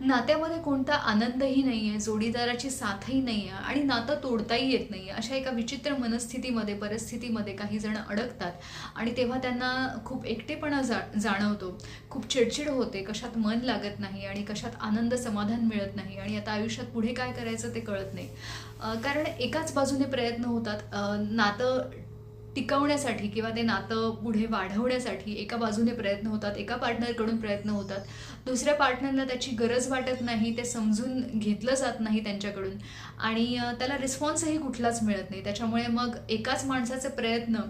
नात्यामध्ये कोणता आनंदही नाही आहे जोडीदाराची साथही नाही आहे आणि नातं तोडताही येत नाही आहे अशा एका विचित्र मनस्थितीमध्ये परिस्थितीमध्ये काही जण अडकतात आणि तेव्हा त्यांना खूप एकटेपणा जा जाणवतो. खूप चिडचिड होते कशात मन लागत नाही आणि कशात आनंद समाधान मिळत नाही आणि आता आयुष्यात पुढे काय करायचं ते कळत नाही. कारण एकाच बाजूने प्रयत्न होतात. नातं टिकवण्यासाठी किंवा ते नातं पुढे वाढवण्यासाठी एका बाजूने प्रयत्न होतात एका पार्टनरकडून प्रयत्न होतात. दुसऱ्या पार्टनरला त्याची गरज वाटत नाही ते समजून घेतलं जात नाही त्यांच्याकडून. आणि त्याला रिस्पॉन्सही कुठलाच मिळत नाही. त्याच्यामुळे मग एकाच माणसाचे प्रयत्न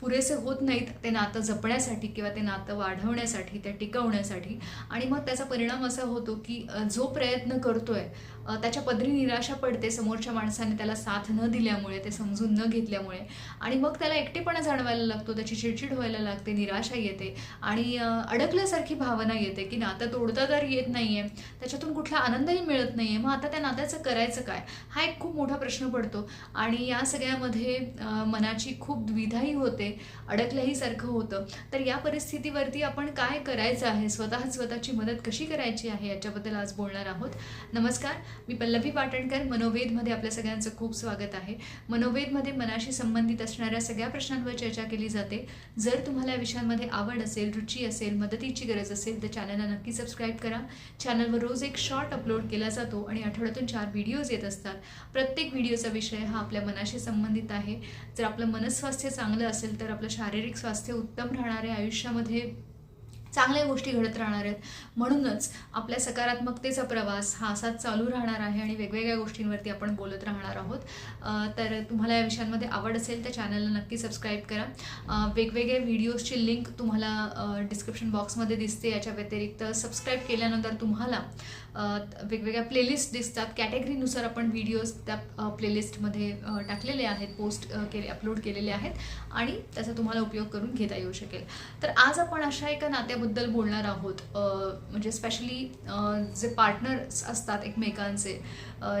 पुरेसे होत नाहीत ते नातं जपण्यासाठी किंवा ते नातं वाढवण्यासाठी ते टिकवण्यासाठी. आणि मग त्याचा परिणाम असा होतो की जो प्रयत्न करतोय त्याच्या पदरी निराशा पडते समोरच्या माणसाने त्याला साथ न दिल्यामुळे ते समजून न घेतल्यामुळे. आणि मग त्याला एकटेपणा जाणवायला लागतो त्याची चिडचिड व्हायला लागते निराशा येते आणि अडकल्यासारखी भावना येते की नातं तोडता तर येत नाही आहे त्याच्यातून कुठला आनंदही मिळत नाही आहे मग आता त्या नात्याचं करायचं काय? हा एक खूप मोठा प्रश्न पडतो आणि या सगळ्यामध्ये मनाची खूप द्विधाही होते अडकल्याही सारखं होतं. तर या परिस्थितीवरती आपण काय करायचं आहे? स्वतः स्वतःची मदत कशी करायची आहे? याच्याबद्दल आज बोलणार आहोत. नमस्कार. मी पल्लवी पाटणकर मनोवेदमध्ये आपल्या सगळ्यांचं खूप स्वागत आहे. मनोवेदमध्ये मनाशी संबंधित असणाऱ्या सगळ्या प्रश्नांवर चर्चा केली जाते. जर तुम्हाला या विषयांमध्ये आवड असेल रुची असेल मदतीची गरज असेल तर चॅनलला नक्की सबस्क्राईब करा. चॅनलवर रोज एक शॉर्ट अपलोड केला जातो आणि आठवड्यातून चार व्हिडिओज येत असतात. प्रत्येक व्हिडिओचा विषय हा आपल्या मनाशी संबंधित आहे. जर आपलं मनस्वास्थ्य चांगलं असेल तर आपलं शारीरिक स्वास्थ्य उत्तम राहणारे आयुष्यामध्ये चांगल्या गोष्टी घडत राहणार आहेत. म्हणूनच आपल्या सकारात्मकतेचा प्रवास हा असाच चालू राहणार आहे आणि वेगवेगळ्या गोष्टींवरती आपण बोलत राहणार आहोत. तर तुम्हाला या विषयांमध्ये आवड असेल तर चॅनलला नक्की सबस्क्राईब करा. वेगवेगळे व्हिडिओजची लिंक तुम्हाला डिस्क्रिप्शन बॉक्समध्ये दिसते. याच्या व्यतिरिक्त सबस्क्राईब केल्यानंतर तुम्हाला वेगवेगळ्या प्लेलिस्ट दिसतात. कॅटेगरीनुसार आपण व्हिडिओज त्या प्लेलिस्टमध्ये टाकलेले आहेत पोस्ट केले अपलोड केलेले आहेत आणि त्याचा तुम्हाला उपयोग करून घेता येऊ शकेल. तर आज आपण अशा एका नात्याबद्दल बोलणार आहोत. म्हणजे स्पेशली जे पार्टनर्स असतात एकमेकांचे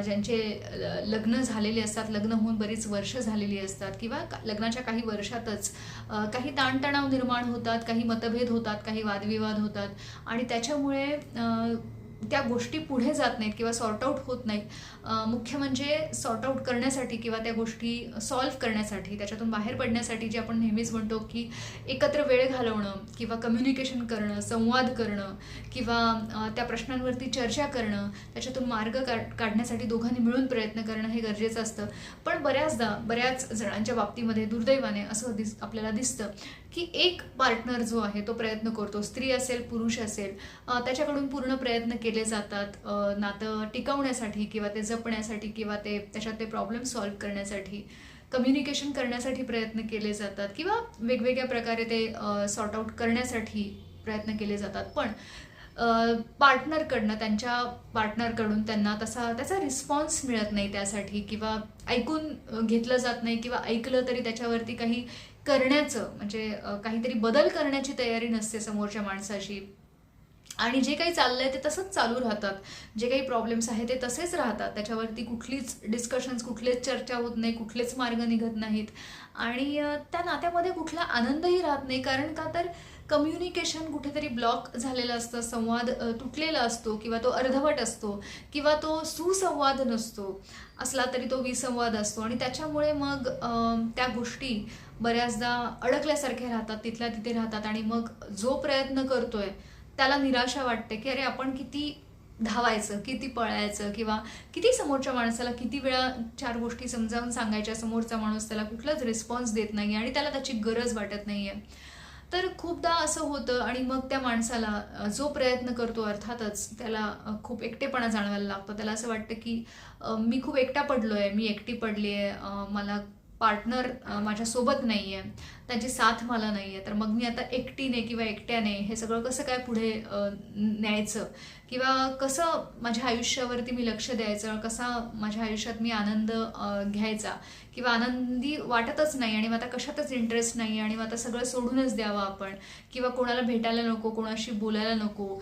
ज्यांचे ल- लग्न झालेले असतात लग्न होऊन बरीच वर्ष झालेली असतात किंवा का- लग्नाच्या काही वर्षातच काही ताणतणाव निर्माण होतात काही मतभेद होतात काही वादविवाद होतात आणि त्याच्यामुळे त्या गोष्टी पुढे जात नाहीत किंवा सॉर्ट आऊट होत नाहीत. मुख्य म्हणजे सॉर्ट आऊट करण्यासाठी किंवा त्या गोष्टी सॉल्व्ह करण्यासाठी त्याच्यातून बाहेर पडण्यासाठी जे आपण नेहमीच म्हणतो की एकत्र वेळ घालवणं किंवा कम्युनिकेशन करणं संवाद करणं किंवा त्या प्रश्नांवरती चर्चा करणं त्याच्यातून मार्ग काढण्यासाठी दोघांनी मिळून प्रयत्न करणं हे गरजेचं असतं. पण बऱ्याचदा बऱ्याच जणांच्या बाबतीमध्ये दुर्दैवाने असं दिस आपल्याला दिसतं की एक पार्टनर जो आहे तो प्रयत्न करतो स्त्री असेल पुरुष असेल त्याच्याकडून पूर्ण प्रयत्न केले जातात. नातं टिकवण्यासाठी किंवा ते जपण्यासाठी किंवा ते त्याच्यात ते प्रॉब्लेम सॉल्व्ह करण्यासाठी कम्युनिकेशन करण्यासाठी प्रयत्न केले जातात किंवा वेगवेगळ्या प्रकारे ते सॉर्ट आउट करण्यासाठी प्रयत्न केले जातात. पण पार्टनरकडनं त्यांच्या पार्टनरकडून त्यांना तसा त्याचा रिस्पॉन्स मिळत नाही त्यासाठी किंवा ऐकून घेतलं जात नाही किंवा ऐकलं तरी त्याच्यावरती काही करण्याचं म्हणजे काहीतरी बदल करण्याची तयारी नसते समोरच्या माणसाशी. आणि जे काही चाललंय ते तसंच चालू राहतात. जे काही प्रॉब्लेम्स आहेत ते तसेच राहतात. त्याच्यावरती कुठलीच डिस्कशन्स कुठलेच चर्चा होत नाही कुठलेच मार्ग निघत नाहीत. आणि त्या नात्यामध्ये कुठला आनंदही राहत नाही. कारण का तर कम्युनिकेशन कुठेतरी ब्लॉक झालेलं असतं संवाद तुटलेला असतो किंवा तो अर्धवट असतो किंवा तो सुसंवाद नसतो. असला तरी तो विसंवाद असतो. आणि त्याच्यामुळे मग त्या गोष्टी बऱ्याचदा अडकल्यासारखे राहतात तिथल्या तिथे राहतात आणि मग जो प्रयत्न करतोय त्याला निराशा वाटते की अरे आपण किती धावायचं किती पळायचं किंवा किती समोरच्या माणसाला किती वेळा चार गोष्टी समजावून सांगायच्या समोरचा माणूस त्याला कुठलाच रिस्पॉन्स देत नाही आणि त्याला त्याची गरज वाटत नाही आहे तर खूपदा असं होतं आणि मग त्या माणसाला जो प्रयत्न करतो अर्थातच त्याला खूप एकटेपणा जाणवायला लागतो. त्याला असं वाटतं की मी खूप एकटा पडलो आहे मी एकटी पडली आहे मला पार्टनर माझ्यासोबत नाही आहे त्यांची साथ मला नाही आहे तर मग मी आता एकटीने किंवा एकट्याने हे सगळं कसं काय पुढे न्यायचं? किंवा कसं माझ्या आयुष्यावरती मी लक्ष द्यायचं? कसा माझ्या आयुष्यात मी आनंद घ्यायचा? किंवा आनंदी वाटतच नाही आणि मग आता कशातच इंटरेस्ट नाही आणि मग आता सगळं सोडूनच द्यावं आपण? किंवा कोणाला भेटायला नको कोणाशी बोलायला नको?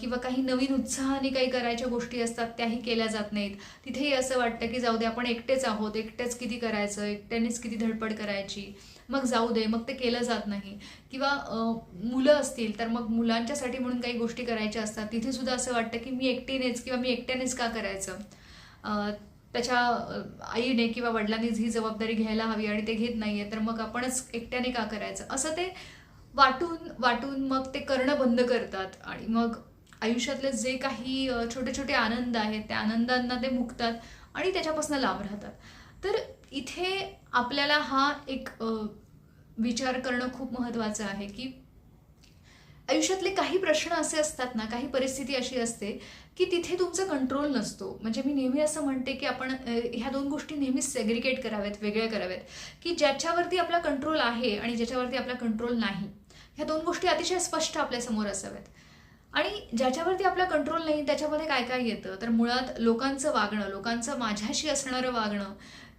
किंवा काही नवीन उत्साहाने काही करायच्या गोष्टी असतात त्याही केल्या जात नाहीत. तिथेही असं वाटतं की जाऊ दे आपण एकटेच आहोत. एकटेच किती करायचं? एकट्यानेच किती धडपड करायची? मग जाऊ दे मग ते केलं जात नाही. किंवा मुलं असतील तर मग मुलांच्यासाठी म्हणून काही गोष्टी करायच्या असतात. तिथे सुद्धा असं वाटतं की मी एकटीनेच किंवा मी एकट्यानेच का करायचं? त्याच्या आईने किंवा वडिलांनीच ही जबाबदारी घ्यायला हवी आणि ते घेत नाही आहे तर मग आपणच एकट्याने का करायचं? असं ते वाटून वाटून मग ते करणं बंद करतात. आणि मग आयुष्यातले जे काही छोटे छोटे आनंद आहेत त्या आनंदांना ते मुकतात आणि त्याच्यापासून लांब राहतात. तर इथे आपल्याला हा एक विचार करणं खूप महत्त्वाचं आहे की आयुष्यातले काही प्रश्न असे असतात ना काही परिस्थिती अशी असते की तिथे तुमचा कंट्रोल नसतो. म्हणजे मी नेहमी असं म्हणते की आपण ह्या दोन गोष्टी नेहमीच सेग्रिगेट कराव्यात वेगळ्या कराव्यात. की ज्याच्यावरती आपला कंट्रोल आहे आणि ज्याच्यावरती आपला कंट्रोल नाही ह्या दोन गोष्टी अतिशय स्पष्ट आपल्यासमोर असाव्यात. आणि ज्याच्यावरती आपला कंट्रोल नाही त्याच्यामध्ये काय काय येतं? तर मुळात लोकांचं वागणं लोकांचं माझ्याशी असणारं वागणं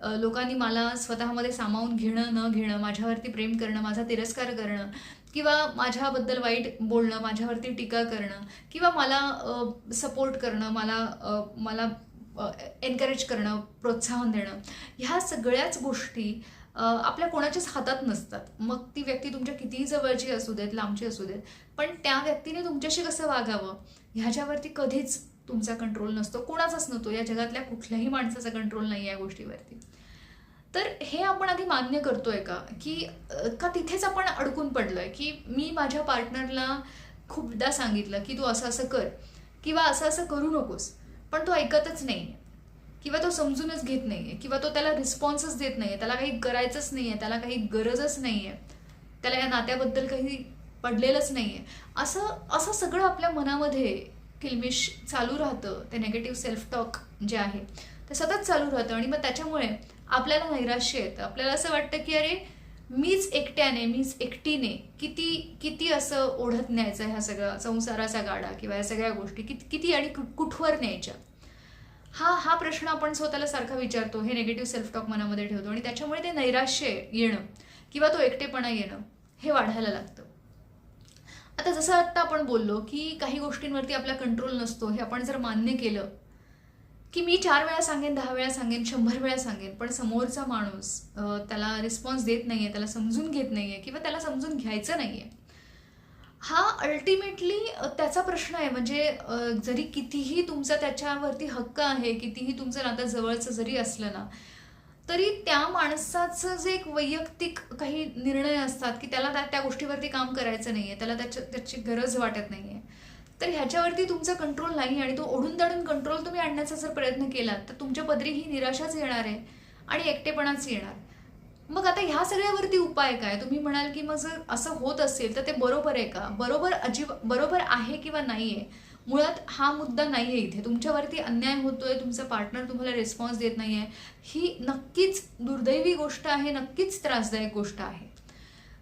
लोकांनी मला स्वतःमध्ये सामावून घेणं न घेणं माझ्यावरती प्रेम करणं माझा तिरस्कार करणं किंवा माझ्याबद्दल वाईट बोलणं माझ्यावरती टीका करणं किंवा मला सपोर्ट करणं मला मला एनकरेज करणं प्रोत्साहन देणं ह्या सगळ्याच गोष्टी आपल्या कोणाच्याच हातात नसतात. मग ती व्यक्ती तुमच्या कितीही जवळची असू देत लांबची असू देत पण त्या व्यक्तीने तुमच्याशी कसं वागावं? ह्याच्यावरती कधीच तुमचा कंट्रोल नसतो कोणाचाच नसतो या जगातल्या कुठल्याही माणसाचा कंट्रोल नाही या गोष्टीवरती. तर हे आपण आधी मान्य करतोय का? की का तिथेच आपण अडकून पडलोय? की मी माझ्या पार्टनरला खूपदा सांगितलं की तू असं असं कर किंवा असं असं करू नकोस पण तो ऐकतच नाही किंवा तो समजूनच घेत नाही आहे किंवा तो त्याला रिस्पॉन्सच देत नाही आहे त्याला काही करायचंच नाही आहे त्याला काही गरजच नाही आहे त्याला या नात्याबद्दल काही पडलेलंच नाही आहे असं असं सगळं आपल्या मनामध्ये किलमिश चालू राहतं ते नेगेटिव्ह सेल्फ टॉक जे आहे ते सतत चालू राहतं. आणि मग त्याच्यामुळे आपल्याला नैराश्य येतं. आपल्याला असं वाटतं की अरे मीच एकट्याने मीच एकटीने किती किती असं ओढत न्यायचं ह्या सगळ्या संसाराचा गाडा किंवा या सगळ्या गोष्टी? किती किती आणि कुठवर न्यायच्या? हा हा प्रश्न आपण स्वतःला सारखा विचारतो हे निगेटिव्ह सेल्फ टॉक मनामध्ये ठेवतो. आणि त्याच्यामुळे ते नैराश्य येणं किंवा तो एकटेपणा येणं हे वाढायला लागतं. आता जसं आत्ता आपण बोललो की काही गोष्टींवरती आपला कंट्रोल नसतो हे आपण जर मान्य केलं की मी चार वेळा सांगेन दहा वेळा सांगेन शंभर वेळा सांगेन पण समोरचा माणूस त्याला रिस्पॉन्स देत नाहीये त्याला समजून घेत नाहीये किंवा त्याला समजून घ्यायचं नाहीये हा अल्टिमेटली त्याचा प्रश्न आहे. म्हणजे जरी कितीही तुमचा त्याच्यावरती हक्क आहे कितीही तुमचं नातं जवळचं जरी असलं ना तरी त्या माणसाचं जे एक वैयक्तिक काही निर्णय असतात की त्याला त्या त्या गोष्टीवरती काम करायचं नाही आहे त्याला त्याच्या त्याची गरज वाटत नाही आहे तर ह्याच्यावरती तुमचा कंट्रोल नाही आणि तो ओढून दाढून कंट्रोल तुम्ही आणण्याचा जर प्रयत्न केलात तर तुमच्या पदरी ही निराशाच येणार आहे आणि एकटेपणाच येणार. मग आता ह्या सगळ्यावरती उपाय काय? तुम्ही म्हणाल की मग जर असं होत असेल तर ते बरोबर आहे का? बरोबर अजिब बरोबर आहे किंवा नाही आहे मुळात हा मुद्दा नाही आहे इथे. तुमच्यावरती अन्याय होतोय तुमचा पार्टनर तुम्हाला रिस्पॉन्स देत नाही आहे ही नक्कीच दुर्दैवी गोष्ट आहे नक्कीच त्रासदायक गोष्ट आहे.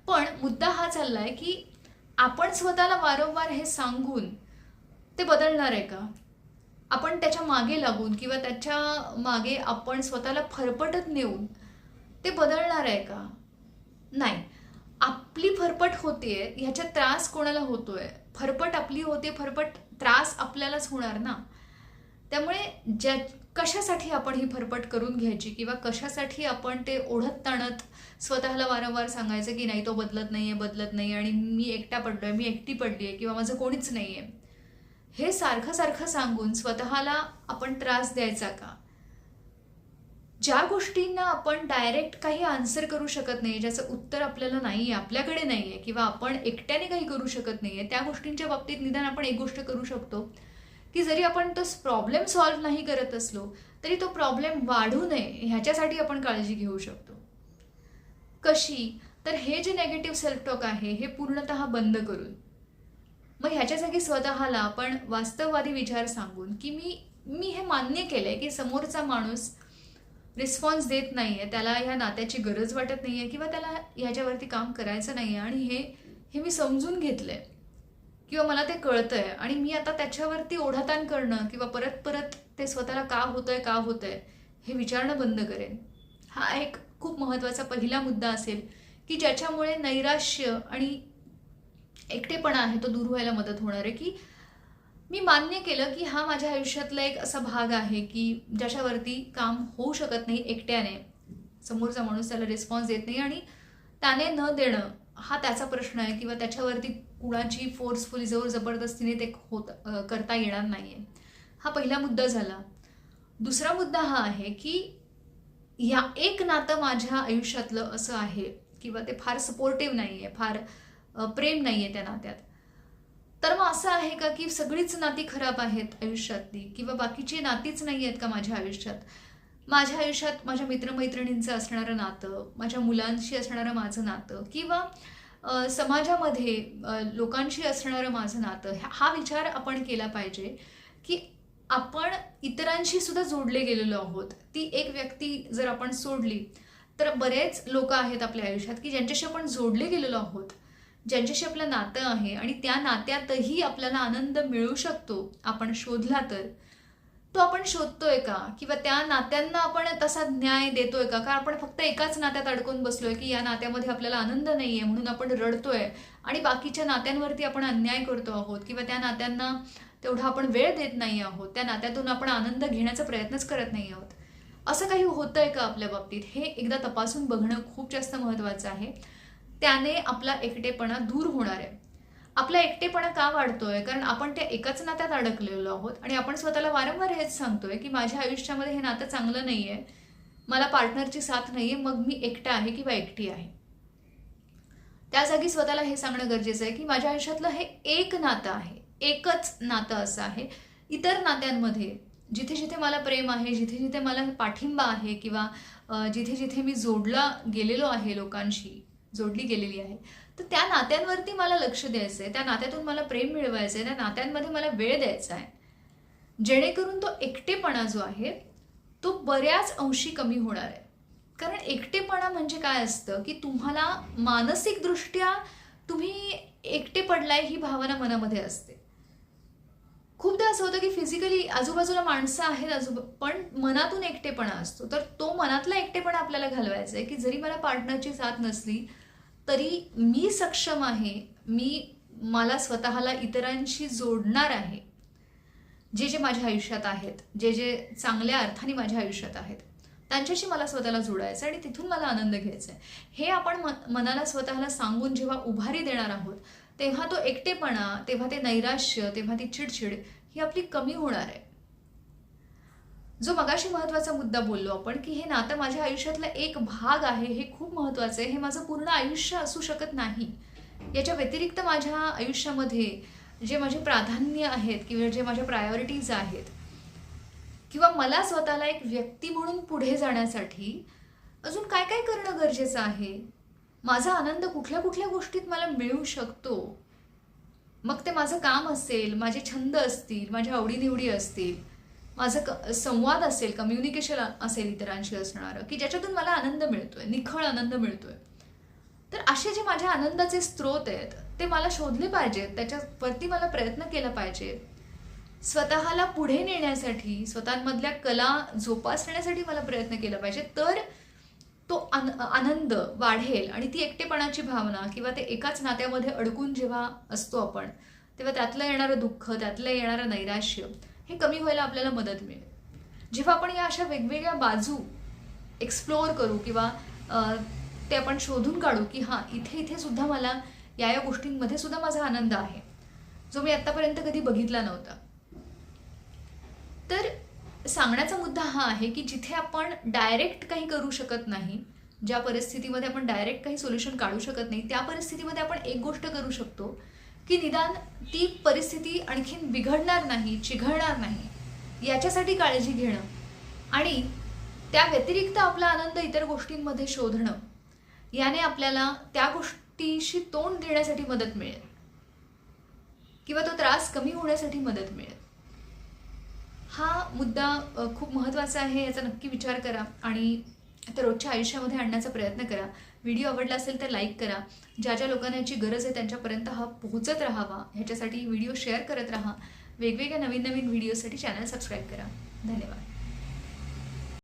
पण मुद्दा हा चालला आहे की आपण स्वतःला वारंवार हे सांगून ते बदलणार आहे का? आपण त्याच्यामागे लागून किंवा त्याच्यामागे आपण स्वतःला फरफटत नेऊन ते बदलणार आहे का? नाही. आपली फरफट होते ह्याचा त्रास कोणाला होतोय? फरफट आपली होते फरफट त्रास आपल्यालाच होणार ना? त्यामुळे ज्या कशासाठी आपण ही फरफट करून घ्यायची किंवा कशासाठी आपण ते ओढत ताणत स्वतःला वारंवार सांगायचं की नाही तो बदलत नाही आहे बदलत नाही आणि मी एकटा पडलो आहे मी एकटी पडली आहे किंवा माझं कोणीच नाही आहे हे सारखं सारखं सांगून स्वतःला आपण त्रास द्यायचा का? ज्या गोष्टींना आपण डायरेक्ट काही आन्सर करू शकत नाही ज्याचं उत्तर आपल्याला नाही आहे आपल्याकडे नाही आहे किंवा आपण एकट्याने काही करू शकत नाही आहे त्या गोष्टींच्या बाबतीत निदान आपण एक गोष्ट करू शकतो. की जरी आपण तो प्रॉब्लेम सॉल्व्ह नाही करत असलो तरी तो प्रॉब्लेम वाढू नये ह्याच्यासाठी आपण काळजी घेऊ शकतो. कशी? तर हे जे नेगेटिव्ह सेल्फ टॉक आहे हे पूर्णतः बंद करून. मग ह्याच्या जागी स्वतःला आपण वास्तववादी विचार सांगून की मी मी हे मान्य केलंय की समोरचा माणूस रिस्पॉन्स देत नाहीये. त्याला ह्या नात्याची गरज वाटत नाही आहे किंवा त्याला ह्याच्यावरती काम करायचं नाहीये. आणि हे हे मी समजून घेतलंय. किंवा मला ते कळतंय. आणि मी आता त्याच्यावरती ओढाताण करणं किंवा परत परत ते स्वतःला का होतंय का होतंय हे विचारणं बंद करेन. हा एक खूप महत्त्वाचा पहिला मुद्दा असेल की ज्याच्यामुळे नैराश्य आणि एकटेपणा आहे तो दूर व्हायला मदत होणार आहे की मी मान्य केलं की हा माझ्या आयुष्यातला एक असा भाग आहे की ज्याच्यावरती काम होऊ शकत नाही एकट्याने. समोरचा माणूस त्याला रिस्पॉन्स देत नाही आणि त्याने न देणं हा त्याचा प्रश्न आहे किंवा त्याच्यावरती कुणाची फोर्सफुली जवळ जबरदस्तीने ते होत करता येणार नाही आहे हा पहिला मुद्दा झाला. दुसरा मुद्दा हा आहे की या एक नातं माझ्या आयुष्यातलं असं आहे किंवा ते फार सपोर्टिव्ह नाही आहे फार प्रेम नाही आहे त्या नात्यात. तर मग असं आहे का की सगळीच नाती खराब आहेत आयुष्यातली? किंवा बाकीची नातीच नाही आहेत का माझ्या आयुष्यात? माझ्या आयुष्यात माझ्या मित्रमैत्रिणींचं असणारं नातं माझ्या मुलांशी असणारं माझं नातं किंवा समाजामध्ये लोकांशी असणारं माझं नातं हा विचार आपण केला पाहिजे की आपण इतरांशी सुद्धा जोडले गेलेलो आहोत. ती एक व्यक्ती जर आपण सोडली तर बरेच लोक आहेत आपल्या आयुष्यात की ज्यांच्याशी आपण जोडले गेलेलो आहोत. ज्यांच्याशी आपलं नातं आहे आणि त्या नात्यातही आपल्याला आनंद मिळू शकतो आपण शोधला तर. तो आपण शोधतोय का? किंवा त्या नात्यांना आपण तसा न्याय देतोय का? कारण आपण फक्त एकाच नात्यात अडकून बसलोय की या नात्यामध्ये आपल्याला आनंद नाही आहे म्हणून आपण रडतोय. आणि बाकीच्या नात्यांवरती आपण अन्याय करतो आहोत किंवा त्या नात्यांना तेवढा आपण वेळ देत नाही आहोत त्या नात्यातून आपण आनंद घेण्याचा प्रयत्नच करत नाही आहोत. असं काही होतंय का आपल्या बाबतीत? हे एकदा तपासून बघणं खूप जास्त महत्त्वाचं आहे. त्याने आपला एकटेपणा दूर होणार आहे. आपला एकटेपणा का वाढतोय? कारण आपण त्या एकाच नात्यात अडकलेलो आहोत आणि आपण स्वतःला वारंवार हेच सांगतोय की माझ्या आयुष्यामध्ये हे नातं चांगलं नाही आहे मला पार्टनरची साथ नाही आहे मग मी एकटा आहे किंवा एकटी आहे? त्या जागी स्वतःला हे सांगणं गरजेचं आहे की माझ्या आयुष्यातलं हे एक नातं आहे. एकच नातं असं आहे. इतर नात्यांमध्ये जिथे जिथे मला प्रेम आहे जिथे जिथे मला पाठिंबा आहे किंवा जिथे जिथे मी जोडला गेलेलो आहे लोकांशी जोडली गेलेली आहे. तर त्या नात्यांवरती मला लक्ष द्यायचं आहे त्या नात्यातून मला प्रेम मिळवायचं आहे त्या नात्यांमध्ये मला वेळ द्यायचा आहे जेणेकरून तो एकटेपणा जो आहे तो बऱ्याच अंशी कमी होणार आहे. कारण एकटेपणा म्हणजे काय असतं की तुम्हाला मानसिकदृष्ट्या तुम्ही एकटे पडलाय ही भावना मनामध्ये असते. खूपदा असं होतं की फिजिकली आजूबाजूला माणसं आहेत आजूबा पण मनातून एकटेपणा असतो. तर तो मनातला एकटेपणा आपल्याला घालवायचा आहे की जरी मला पार्टनरची साथ नसली तरी मी सक्षम आहे मी मला स्वतःला इतरांशी जोडणार आहे. जे जे माझ्या आयुष्यात आहेत जे जे चांगल्या अर्थाने माझ्या आयुष्यात आहेत त्यांच्याशी मला स्वतःला जोडायचं आहे आणि तिथून मला आनंद घ्यायचा आहे हे आपण मनाला स्वतःला सांगून जेव्हा उभारी देणार आहोत तेव्हा तो एकटेपणा तेव्हा ते नैराश्य तेव्हा ती चिडचिड ही आपली कमी होणार आहे. जो मगाशी महत्त्वाचा मुद्दा बोललो आपण की हे नातं माझ्या आयुष्यातला एक भाग आहे हे खूप महत्त्वाचं आहे हे माझं पूर्ण आयुष्य असू शकत नाही. याच्या व्यतिरिक्त माझ्या आयुष्यामध्ये जे माझे प्राधान्य आहेत किंवा जे माझ्या प्रायोरिटीज आहेत किंवा मला स्वतःला एक व्यक्ती म्हणून पुढे जाण्यासाठी अजून काय काय करणं गरजेचं आहे? माझा आनंद कुठल्या कुठल्या गोष्टीत मला मिळू शकतो? मग ते माझं काम असेल माझे छंद असतील माझ्या आवडीनिवडी असतील माझं क संवाद असेल कम्युनिकेशन असेल इतरांशी असणारं की ज्याच्यातून मला आनंद मिळतोय निखळ आनंद मिळतोय. तर असे जे माझ्या आनंदाचे स्रोत आहेत ते मला शोधले पाहिजेत त्याच्यावरती मला प्रयत्न केला पाहिजे. स्वतःला पुढे नेण्यासाठी स्वतःमधल्या कला जोपासण्यासाठी मला प्रयत्न केला पाहिजे. तर तो आन आनंद वाढेल आणि ती एकटेपणाची भावना किंवा ते एकाच नात्यामध्ये अडकून जेव्हा असतो आपण तेव्हा त्यातलं येणारं दुःख त्यातलं येणारं नैराश्य हे कमी व्हायला आपल्याला मदत मिळेल. जेव्हा आपण या अशा वेगवेगळ्या बाजू एक्सप्लोअर करू किंवा ते आपण शोधून काढू की हां इथे इथे सुद्धा मला या या गोष्टींमध्ये सुद्धा माझा आनंद आहे जो मी आत्तापर्यंत कधी बघितला नव्हता. तर सांगण्याचा मुद्दा हा आहे की जिथे आपण डायरेक्ट काही करू शकत नाही ज्या परिस्थितीमध्ये आपण डायरेक्ट काही सोल्युशन काढू शकत नाही त्या परिस्थितीमध्ये आपण एक गोष्ट करू शकतो की निदान ती परिस्थिती आणखीन बिघडणार नाही चिघळणार नाही याच्यासाठी काळजी घेणं आणि त्या व्यतिरिक्त आपला आनंद इतर गोष्टींमध्ये शोधणं याने आपल्याला त्या गोष्टीशी तोंड देण्यासाठी मदत मिळेल. किंवा तो त्रास कमी होण्यासाठी मदत मिळेल. हा मुद्दा खूप महत्त्वाचा आहे याचा नक्की विचार करा आणि त्या रोजच्या आयुष्यामध्ये आणण्याचा प्रयत्न करा. व्हिडिओ आवडला असेल तर लाईक करा. ज्या ज्या लोकांना याची गरज आहे त्यांच्यापर्यंत हा पोहोचत राहावा ह्याच्यासाठी व्हिडिओ शेअर करत राहा. वेगवेगळ्या नवीन नवीन व्हिडिओसाठी चॅनल सबस्क्राईब करा. धन्यवाद.